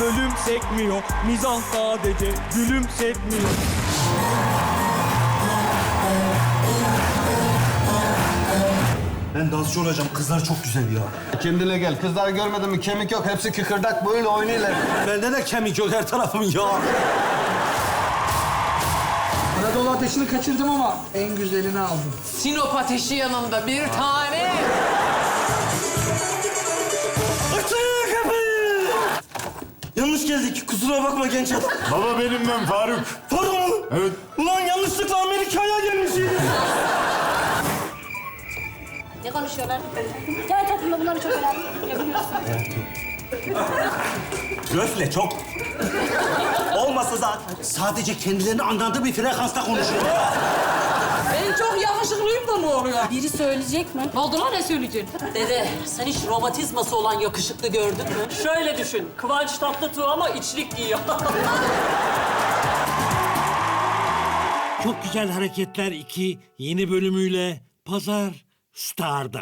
bölüm sekmiyor Mizah sadece gülümsetmiyor Ben dansçı olacağım. Kızlar çok güzel ya. Kendine gel. Kızları görmedin mi? Kemik yok. Hepsi kıkırdak böyle oynuyorlar. Bende de kemik yok her tarafım ya. Anadolu ateşini kaçırdım ama en güzelini aldım. Sinop ateşi yanında bir tane. Yanlış geldik. Kusura bakma genç adam. Baba benim ben Faruk. Pardon mu? Evet. Ulan yanlışlıkla Amerika'ya gelmişiz. Ne konuşuyorlar? Gel toplumda bunları çok önemli. Ya biliyorsun. Röfle çok. Olmasa zaten sadece kendilerini anladığı bir frekansta konuşuyor. Biri söyleyecek mi? Ne oldu lan ne söyleyeceksin? Dede, sen hiç romatizması olan yakışıklı gördün mü? Şöyle düşün, Kıvanç Tatlıtuğ ama içlik giyiyor. Çok Güzel Hareketler 2 yeni bölümüyle Pazar Star'da.